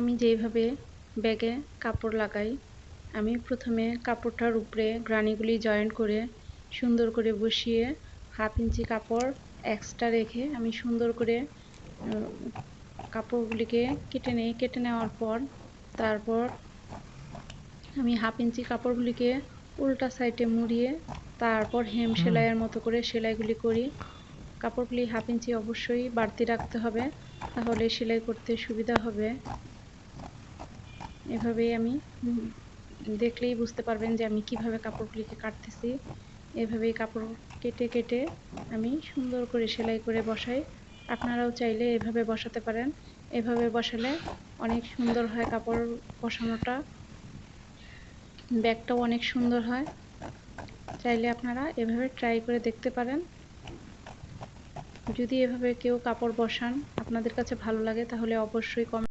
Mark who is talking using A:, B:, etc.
A: আমি যেইভাবে ব্যাগে কাপড় লাগাই আমি প্রথমে কাপড়টার উপরে গ্রানিগুলি জয়েন্ট করে সুন্দর করে বসিয়ে হাফ ইঞ্চি কাপড় এক্সট্রা রেখে আমি সুন্দর করে কাপড়গুলিকে কেটে নিই কেটে নেওয়ার পর তারপর আমি হাফ ইঞ্চি কাপড়গুলিকে উল্টা সাইডে মুড়িয়ে তারপর হেম। সেলাইয়ের মতো করে সেলাইগুলি করি। কাপড়গুলি হাফ ইঞ্চি অবশ্যই বাড়তি রাখতে হবে তাহলে সেলাই করতে সুবিধা হবে। এভাবেই আমি দেখলেই বুঝতে পারবেন যে আমি কীভাবে কাপড়গুলিকে কাটতেছি। এভাবেই কাপড় কেটে কেটে আমি সুন্দর করে সেলাই করে বসাই। আপনারাও চাইলে এভাবে বসাতে পারেন। এভাবে বসালে অনেক সুন্দর হয় কাপড় বসানোটা। ব্যাগটাও অনেক সুন্দর হয়। চাইলে আপনারা এভাবে ট্রাই করে দেখতে পারেন। যদি এভাবে কেউ কাপড় বসান আপনাদের কাছে ভালো লাগে তাহলে অবশ্যই কমেন্ট